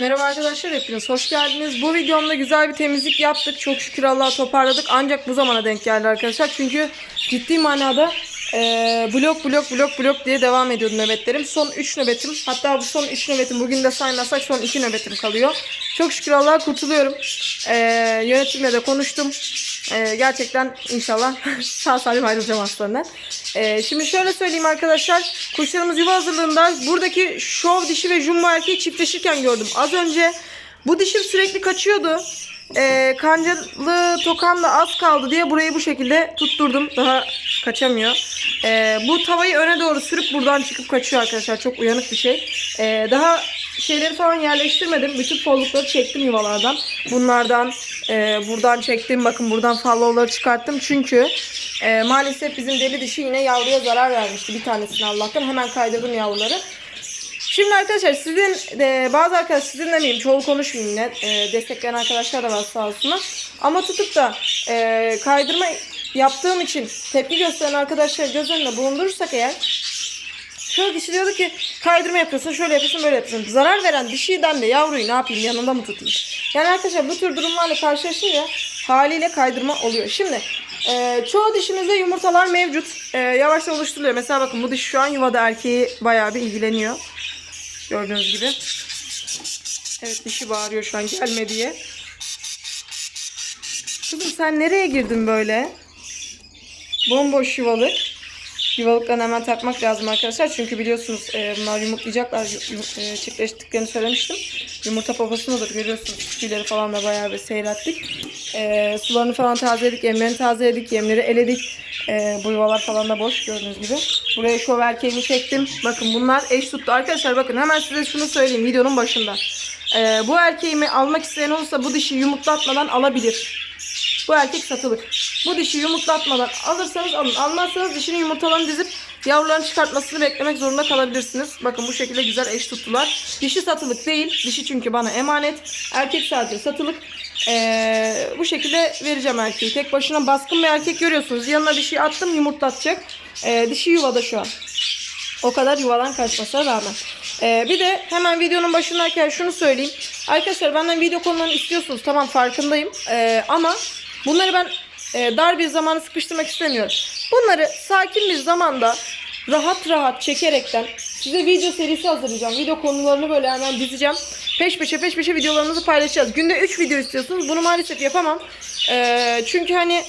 Merhaba arkadaşlar hepiniz hoş geldiniz. Bu videomda güzel bir temizlik yaptık. Çok şükür Allah'a toparladık. Ancak bu zamana denk geldi arkadaşlar. Çünkü ciddi manada eee, blok blok blok blok diye devam ediyordu nöbetlerim. Son 3 nöbetim. Hatta bu son 3 nöbetim bugün de saymazsak son 2 nöbetim kalıyor. Çok şükür Allah'a kurtuluyorum. Eee, yönetimle de konuştum. Eee, gerçekten inşallah sağ salim ayrılacağım hastaneden. Eee, şimdi şöyle söyleyeyim arkadaşlar. Kuşlarımız yuva hazırlığında buradaki şov dişi ve jumbo erkeği çiftleşirken gördüm. Az önce bu dişim sürekli kaçıyordu. Eee kancalı tokan da az kaldı diye burayı bu şekilde tutturdum. Daha kaçamıyor. Eee, bu tavayı öne doğru sürüp buradan çıkıp kaçıyor arkadaşlar. Çok uyanık bir şey. Eee, daha şeyleri falan yerleştirmedim. Bütün follukları çektim yuvalardan. Bunlardan eee, buradan çektim. Bakın buradan followları çıkarttım. Çünkü eee, maalesef bizim deli dişi yine yavruya zarar vermişti. Bir tanesini Allah'tan. Hemen kaydırdım yavruları. Şimdi arkadaşlar sizin de bazı arkadaşlar sizin demeyeyim çoğu konuşmayayım yine e, destekleyen arkadaşlar da var sağ olsunlar. Ama tutup da e, kaydırma yaptığım için tepki gösteren arkadaşlar göz önünde bulundurursak eğer şöyle diyordu ki kaydırma yapıyorsun şöyle yapıyorsun böyle yapıyorsun. Zarar veren dişiden de yavruyu ne yapayım yanında mı tutayım? Yani arkadaşlar bu tür durumlarla karşılaşınca haliyle kaydırma oluyor. Şimdi e, çoğu dişimizde yumurtalar mevcut. E, yavaşça oluşturuluyor. Mesela bakın bu diş şu an yuvada erkeği bayağı bir ilgileniyor. Gördüğünüz gibi. Evet dişi bağırıyor şu an gelme diye. Kızım sen nereye girdin böyle? Bomboş yuvalık. Yuvalıklarını hemen takmak lazım arkadaşlar. Çünkü biliyorsunuz e, bunlar yumurtlayacaklar. Yum- e, çiftleştiklerini söylemiştim. Yumurta poposundadır görüyorsunuz. Tüyleri falan da bayağı bir seyrettik. E, sularını falan tazeledik. Yemlerini tazeledik. Yemleri eledik. E, bu yuvalar falan da boş gördüğünüz gibi. Buraya şov erkeğimi çektim. Bakın bunlar eş tuttu. Arkadaşlar bakın hemen size şunu söyleyeyim videonun başında. E, bu erkeğimi almak isteyen olursa bu dişi yumurtlatmadan alabilir. Bu erkek satılık. Bu dişi yumurtlatmadan alırsanız alın. Almazsanız dişinin yumurtalarını dizip yavrularını çıkartmasını beklemek zorunda kalabilirsiniz. Bakın bu şekilde güzel eş tuttular. Dişi satılık değil. Dişi çünkü bana emanet. Erkek sadece satılık. Ee, bu şekilde vereceğim erkeği. Tek başına baskın bir erkek görüyorsunuz. Yanına bir şey attım yumurtlatacak. Ee, dişi yuvada şu an. O kadar yuvadan kaçmasına rağmen. Ee, bir de hemen videonun başındayken şunu söyleyeyim. Arkadaşlar benden video konularını istiyorsunuz. Tamam farkındayım. Ee, ama bunları ben e, dar bir zamana sıkıştırmak istemiyorum. Bunları sakin bir zamanda rahat rahat çekerekten size video serisi hazırlayacağım. Video konularını böyle hemen dizeceğim. Peş peşe peş peşe videolarımızı paylaşacağız. Günde 3 video istiyorsunuz. Bunu maalesef yapamam. Ee, çünkü hani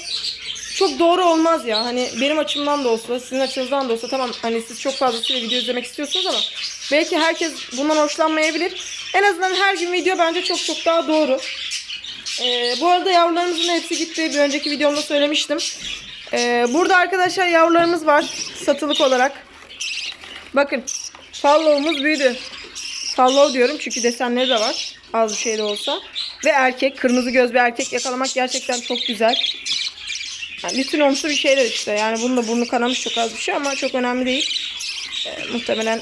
çok doğru olmaz ya. Hani benim açımdan da olsa, sizin açınızdan da olsa tamam hani siz çok fazlasıyla video izlemek istiyorsunuz ama belki herkes bundan hoşlanmayabilir. En azından her gün video bence çok çok daha doğru. Ee, bu arada yavrularımızın hepsi gitti. Bir önceki videomda söylemiştim. Ee, burada arkadaşlar yavrularımız var satılık olarak. Bakın fallow'umuz büyüdü. Fallow diyorum çünkü desenleri de var. Az bir şey de olsa. Ve erkek, kırmızı göz bir erkek yakalamak gerçekten çok güzel. Yani lütinomsu bir şeyler işte. Yani bunun da burnu kanamış çok az bir şey ama çok önemli değil. Ee, muhtemelen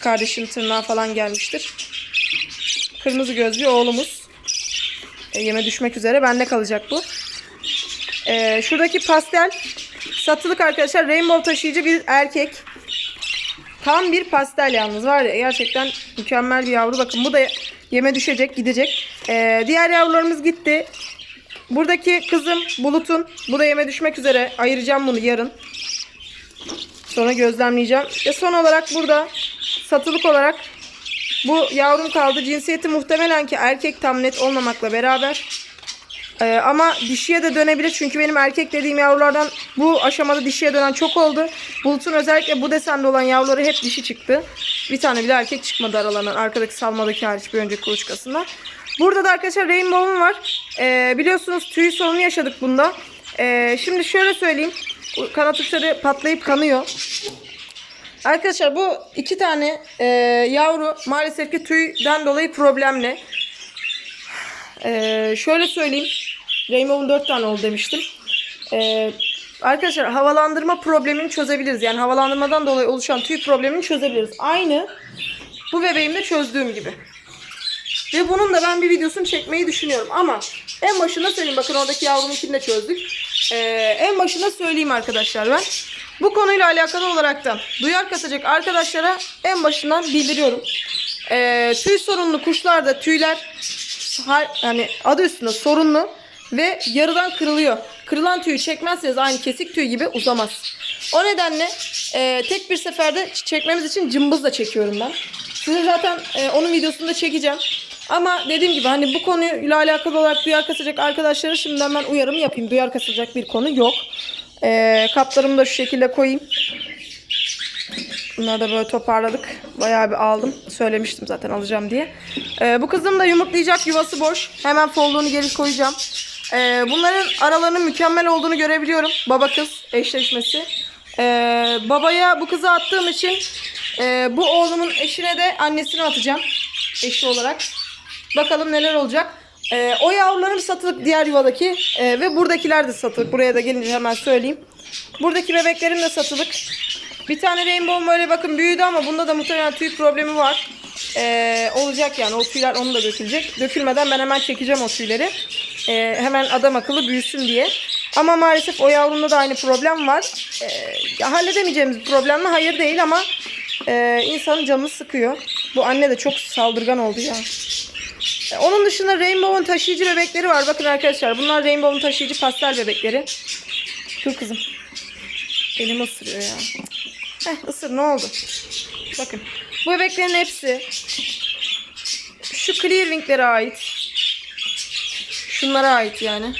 kardeşim tırnağı falan gelmiştir. Kırmızı gözlü oğlumuz. Ee, yeme düşmek üzere. Bende kalacak bu. Ee, şuradaki pastel satılık arkadaşlar rainbow taşıyıcı bir erkek. Tam bir pastel yalnız var ya gerçekten mükemmel bir yavru. Bakın bu da yeme düşecek gidecek. Ee, diğer yavrularımız gitti. Buradaki kızım Bulut'un. Bu da yeme düşmek üzere. Ayıracağım bunu yarın. Sonra gözlemleyeceğim. Ve son olarak burada satılık olarak bu yavrum kaldı. Cinsiyeti muhtemelen ki erkek tam net olmamakla beraber. Ee, ama dişiye de dönebilir. Çünkü benim erkek dediğim yavrulardan bu aşamada dişiye dönen çok oldu. Bulut'un özellikle bu desende olan yavruları hep dişi çıktı. Bir tane bile erkek çıkmadı aralarından. Arkadaki salmadaki hariç bir önceki kuluçkasında. Burada da arkadaşlar Rainbow'um var. Ee, biliyorsunuz tüy sorunu yaşadık bunda. Ee, şimdi şöyle söyleyeyim. Kanat uçları patlayıp kanıyor. Arkadaşlar bu iki tane e, yavru maalesef ki tüyden dolayı problemli. Ee, şöyle söyleyeyim. Rainbow'un 4 tane oldu demiştim. Ee, arkadaşlar havalandırma problemini çözebiliriz. Yani havalandırmadan dolayı oluşan tüy problemini çözebiliriz. Aynı bu bebeğimde çözdüğüm gibi. Ve bunun da ben bir videosunu çekmeyi düşünüyorum. Ama en başında söyleyeyim. Bakın oradaki yavrununkini de çözdük. Ee, en başında söyleyeyim arkadaşlar ben. Bu konuyla alakalı olarak da duyar kasacak arkadaşlara en başından bildiriyorum. Ee, tüy sorunlu kuşlarda tüyler hani adı üstünde sorunlu ve yarıdan kırılıyor. Kırılan tüyü çekmezseniz aynı kesik tüy gibi uzamaz. O nedenle e, tek bir seferde çekmemiz için cımbızla çekiyorum ben. Size zaten e, onun videosunu da çekeceğim. Ama dediğim gibi hani bu konuyla alakalı olarak duyar kasacak arkadaşlara şimdiden ben uyarımı yapayım. Duyar kasacak bir konu yok. E, kaplarımı da şu şekilde koyayım. Bunları da böyle toparladık. Bayağı bir aldım. Söylemiştim zaten alacağım diye. Ee, bu kızım da yumurtlayacak. Yuvası boş. Hemen folluğunu geri koyacağım. Ee, bunların aralarının mükemmel olduğunu görebiliyorum. Baba kız eşleşmesi. Ee, babaya bu kızı attığım için e, bu oğlumun eşine de annesini atacağım. Eşi olarak. Bakalım neler olacak. Ee, o yavrularım satılık diğer yuvadaki Ee, ve buradakiler de satılık. Buraya da gelince hemen söyleyeyim. Buradaki bebeklerim de satılık. Bir tane rainbow böyle bakın büyüdü ama bunda da muhtemelen tüy problemi var. Ee, olacak yani o tüyler onu da dökülecek. Dökülmeden ben hemen çekeceğim o tüyleri. Ee, hemen adam akıllı büyüsün diye. Ama maalesef o yavrumda da aynı problem var. Ee, halledemeyeceğimiz bir problem mi? Hayır değil ama e, insanın canını sıkıyor. Bu anne de çok saldırgan oldu ya. Onun dışında Rainbow'un taşıyıcı bebekleri var. Bakın arkadaşlar bunlar Rainbow'un taşıyıcı pastel bebekleri. Dur kızım. Elimi ısırıyor ya. Heh ısır ne oldu? Bakın. Bu bebeklerin hepsi şu clear winglere ait. Şunlara ait yani.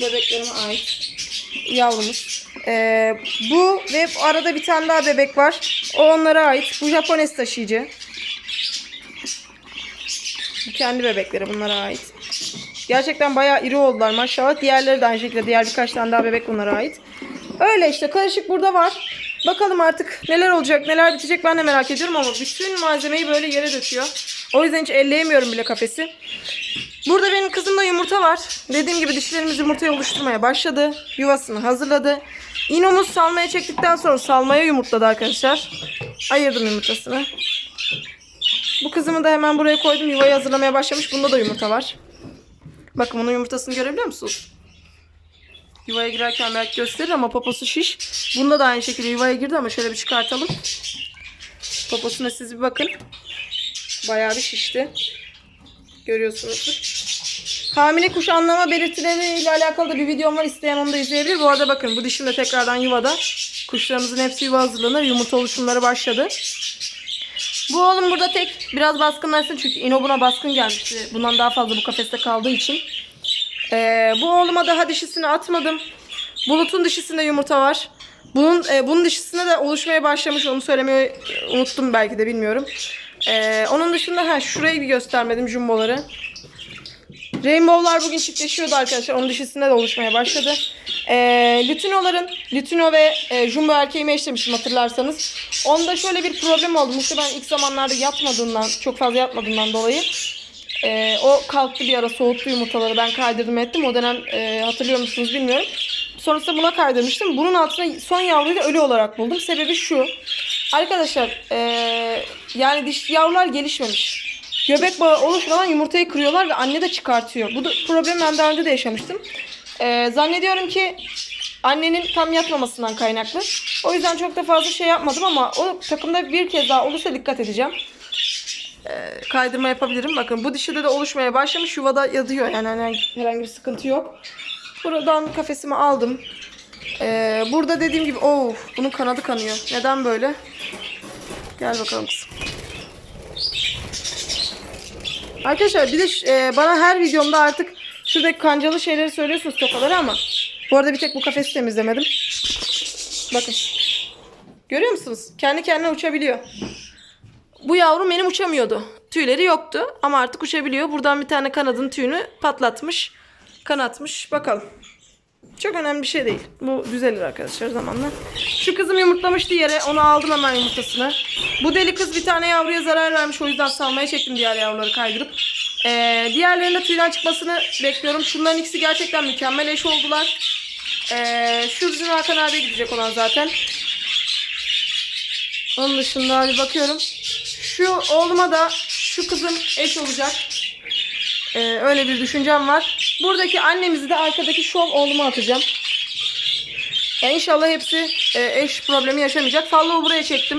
Bebeklerime ait. Yavrumuz. Ee, bu ve arada bir tane daha bebek var. O onlara ait. Bu Japones taşıyıcı. Kendi bebekleri bunlara ait. Gerçekten bayağı iri oldular maşallah. Diğerleri de aynı şekilde diğer birkaç tane daha bebek bunlara ait. Öyle işte karışık burada var. Bakalım artık neler olacak neler bitecek ben de merak ediyorum ama bütün malzemeyi böyle yere döküyor. O yüzden hiç elleyemiyorum bile kafesi. Burada benim kızımda yumurta var. Dediğim gibi dişlerimiz yumurtayı oluşturmaya başladı. Yuvasını hazırladı. İnomuz salmaya çektikten sonra salmaya yumurtladı arkadaşlar. Ayırdım yumurtasını. Bu kızımı da hemen buraya koydum. Yuvayı hazırlamaya başlamış. Bunda da yumurta var. Bakın bunun yumurtasını görebiliyor musunuz? Yuvaya girerken belki gösterir ama poposu şiş. Bunda da aynı şekilde yuvaya girdi ama şöyle bir çıkartalım. Poposuna siz bir bakın. Bayağı bir şişti. Görüyorsunuzdur. Hamile kuş anlama belirtileriyle alakalı da bir videom var. İsteyen onu da izleyebilir. Bu arada bakın bu dişim de tekrardan yuvada. Kuşlarımızın hepsi yuva hazırlanır. Yumurta oluşumları başladı. Bu oğlum burada tek biraz baskınlaşsın çünkü ino buna baskın gelmişti. Bundan daha fazla bu kafeste kaldığı için. Ee, bu oğluma daha dişisini atmadım. Bulut'un dişisinde yumurta var. Bunun e, bunun dişisinde de oluşmaya başlamış. Onu söylemeyi unuttum belki de bilmiyorum. Ee, onun dışında ha şurayı bir göstermedim jumboları. Rainbow'lar bugün çiftleşiyordu arkadaşlar. Onun dişisinde de oluşmaya başladı. Ee, Lutino'ların, Lutino ve e, Jumbo erkeğimi eşlemiştim hatırlarsanız. Onda şöyle bir problem oldu. Muhtemelen ilk zamanlarda yatmadığından, çok fazla yatmadığından dolayı. Ee, o kalktı bir ara soğuttu yumurtaları. Ben kaydırdım ettim. O dönem e, hatırlıyor musunuz bilmiyorum. Sonrasında buna kaydırmıştım. Bunun altına son yavruyu da ölü olarak buldum. Sebebi şu. Arkadaşlar e, yani diş yavrular gelişmemiş. Göbek bağı oluşmadan yumurtayı kırıyorlar ve anne de çıkartıyor. Bu da problemi ben daha önce de yaşamıştım. Ee, zannediyorum ki annenin tam yatmamasından kaynaklı. O yüzden çok da fazla şey yapmadım ama o takımda bir kez daha olursa dikkat edeceğim. Ee, kaydırma yapabilirim. Bakın bu dişide de oluşmaya başlamış. Yuvada yatıyor yani herhangi, herhangi bir sıkıntı yok. Buradan kafesimi aldım. Ee, burada dediğim gibi oh bunun kanadı kanıyor. Neden böyle? Gel bakalım kızım. Arkadaşlar bir de e, bana her videomda artık şuradaki kancalı şeyleri söylüyorsunuz tokaları ama bu arada bir tek bu kafesi temizlemedim. Bakın. Görüyor musunuz? Kendi kendine uçabiliyor. Bu yavrum benim uçamıyordu. Tüyleri yoktu ama artık uçabiliyor. Buradan bir tane kanadın tüyünü patlatmış. Kanatmış. Bakalım. Çok önemli bir şey değil. Bu düzelir arkadaşlar zamanla. Şu kızım yumurtlamıştı yere. Onu aldım hemen yumurtasını. Bu deli kız bir tane yavruya zarar vermiş. O yüzden salmaya çektim diğer yavruları kaydırıp. Ee, diğerlerinde tüyden çıkmasını bekliyorum. Şunların ikisi gerçekten mükemmel eş oldular. Ee, şu bizim Hakan abiye gidecek olan zaten. Onun dışında bir bakıyorum. Şu oğluma da şu kızım eş olacak. Ee, öyle bir düşüncem var. Buradaki annemizi de arkadaki şov oğluma atacağım. Yani inşallah hepsi e, eş problemi yaşamayacak. Fallo'u buraya çektim.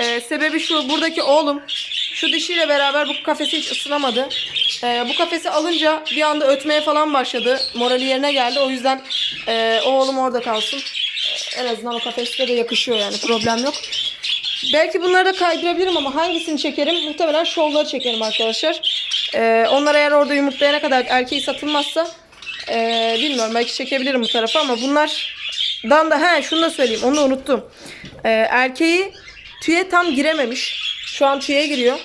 Ee, sebebi şu buradaki oğlum şu dişiyle beraber bu kafesi hiç ısınamadı. Ee, bu kafesi alınca bir anda ötmeye falan başladı. Morali yerine geldi. O yüzden e, oğlum orada kalsın. En azından o kafeste de yakışıyor yani problem yok. Belki bunları da kaydırabilirim ama hangisini çekerim? Muhtemelen şovları çekerim arkadaşlar. Ee, onlar eğer orada yumurtlayana kadar erkeği satılmazsa ee, bilmiyorum belki çekebilirim bu tarafa ama bunlardan da he şunu da söyleyeyim onu unuttum. Ee, erkeği tüye tam girememiş. Şu an tüye giriyor.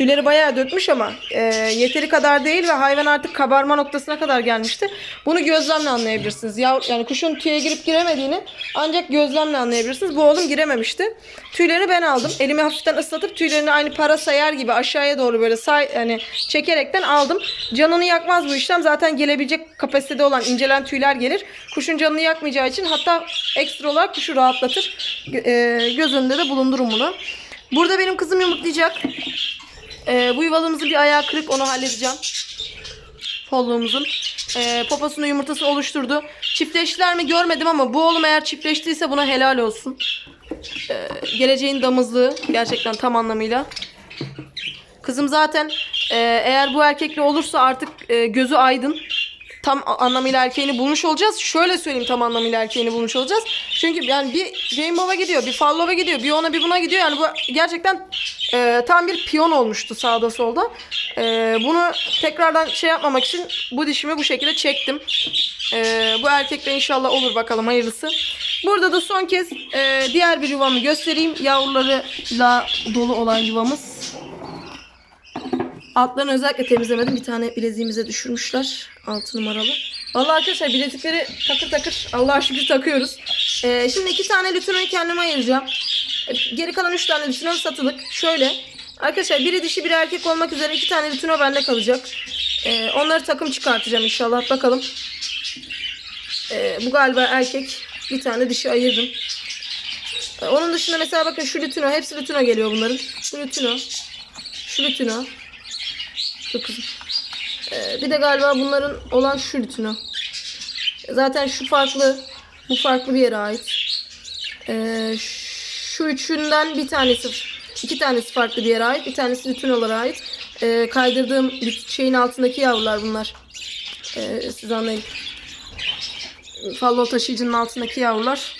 Tüyleri bayağı dökmüş ama e, yeteri kadar değil ve hayvan artık kabarma noktasına kadar gelmişti. Bunu gözlemle anlayabilirsiniz. Ya, yani kuşun tüye girip giremediğini ancak gözlemle anlayabilirsiniz. Bu oğlum girememişti. Tüylerini ben aldım. Elimi hafiften ıslatıp tüylerini aynı para sayar gibi aşağıya doğru böyle say, yani çekerekten aldım. Canını yakmaz bu işlem. Zaten gelebilecek kapasitede olan incelen tüyler gelir. Kuşun canını yakmayacağı için hatta ekstra olarak kuşu rahatlatır. E, göz önünde de bulundurun bunu. Burada benim kızım yumurtlayacak. Ee, bu yuvalığımızın bir ayağı kırık onu halledeceğim. Folluğumuzun. Ee, poposunu yumurtası oluşturdu. Çiftleştiler mi görmedim ama bu oğlum eğer çiftleştiyse buna helal olsun. Ee, geleceğin damızlığı gerçekten tam anlamıyla. Kızım zaten e, eğer bu erkekle olursa artık e, gözü aydın. Tam anlamıyla erkeğini bulmuş olacağız. Şöyle söyleyeyim tam anlamıyla erkeğini bulmuş olacağız. Çünkü yani bir Rainbow'a gidiyor, bir Fallow'a gidiyor, bir ona bir buna gidiyor. Yani bu gerçekten e, tam bir piyon olmuştu sağda solda. E, bunu tekrardan şey yapmamak için bu dişimi bu şekilde çektim. E, bu erkekle inşallah olur bakalım hayırlısı. Burada da son kez e, diğer bir yuvamı göstereyim. Yavrularıyla dolu olan yuvamız. Altlarını özellikle temizlemedim. Bir tane bileziğimize düşürmüşler. 6 numaralı. Vallahi arkadaşlar bilezikleri takır takır Allah'a şükür takıyoruz. Ee, şimdi iki tane lütinoyu kendime ayıracağım. Ee, Geri kalan üç tane lütino satılık. Şöyle. Arkadaşlar biri dişi biri erkek olmak üzere iki tane lütino bende kalacak. Ee, onları takım çıkartacağım inşallah. Bakalım. Ee, bu galiba erkek. Bir tane dişi ayırdım. Ee, onun dışında mesela bakın şu lütino. Hepsi lütino geliyor bunların. Bu lütino. Şu lütino. Dur. Ee, bir de galiba bunların olan şu lütino. Zaten şu farklı. Bu farklı bir yere ait. Ee, şu üçünden bir tanesi, iki tanesi farklı bir yere ait. Bir tanesi lütinolara ait. Ee, kaydırdığım şeyin altındaki yavrular bunlar. Ee, siz anlayın. Fallo taşıyıcının altındaki yavrular.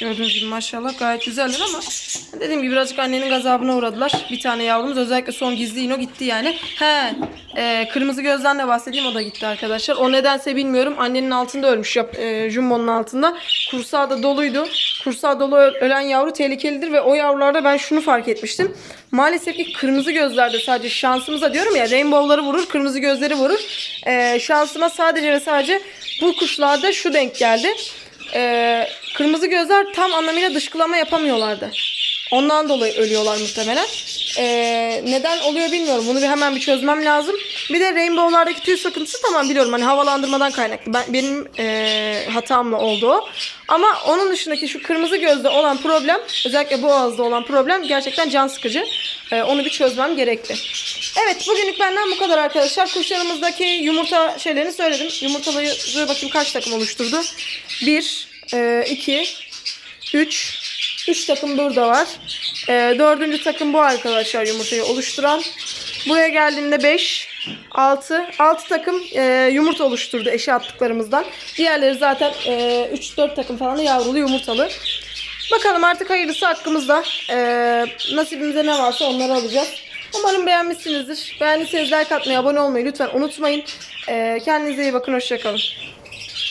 Gördüğünüz gibi maşallah gayet güzeller ama dediğim gibi birazcık annenin gazabına uğradılar. Bir tane yavrumuz özellikle son gizli ino gitti yani. He, e, kırmızı gözden de bahsedeyim o da gitti arkadaşlar. O nedense bilmiyorum. Annenin altında ölmüş yap, e, jumbo'nun altında. Kursağı da doluydu. Kursağı dolu ölen yavru tehlikelidir ve o yavrularda ben şunu fark etmiştim. Maalesef ki kırmızı gözlerde sadece şansımıza diyorum ya rainbow'ları vurur, kırmızı gözleri vurur. E, şansıma sadece ve sadece bu kuşlarda şu denk geldi. Ee, kırmızı gözler tam anlamıyla dışkılama yapamıyorlardı. Ondan dolayı ölüyorlar muhtemelen. Ee, neden oluyor bilmiyorum. Bunu bir hemen bir çözmem lazım. Bir de rainbow'lardaki tüy sıkıntısı tamam biliyorum. Hani havalandırmadan kaynaklı. Ben, benim ee, hatamla oldu o. Ama onun dışındaki şu kırmızı gözde olan problem özellikle bu ağızda olan problem gerçekten can sıkıcı. Ee, onu bir çözmem gerekli. Evet bugünlük benden bu kadar arkadaşlar. Kuşlarımızdaki yumurta şeylerini söyledim. Yumurtaları bakayım kaç takım oluşturdu. 1, 2, 3, 3 takım burada var. E, dördüncü takım bu arkadaşlar yumurtayı oluşturan. Buraya geldiğinde 5, 6, 6 takım e, yumurta oluşturdu eşi attıklarımızdan. Diğerleri zaten e, 3-4 takım falan da yavrulu yumurtalı. Bakalım artık hayırlısı hakkımızda. E, nasibimize ne varsa onları alacağız. Umarım beğenmişsinizdir. Beğendiyseniz like atmayı, abone olmayı lütfen unutmayın. E, kendinize iyi bakın, hoşçakalın.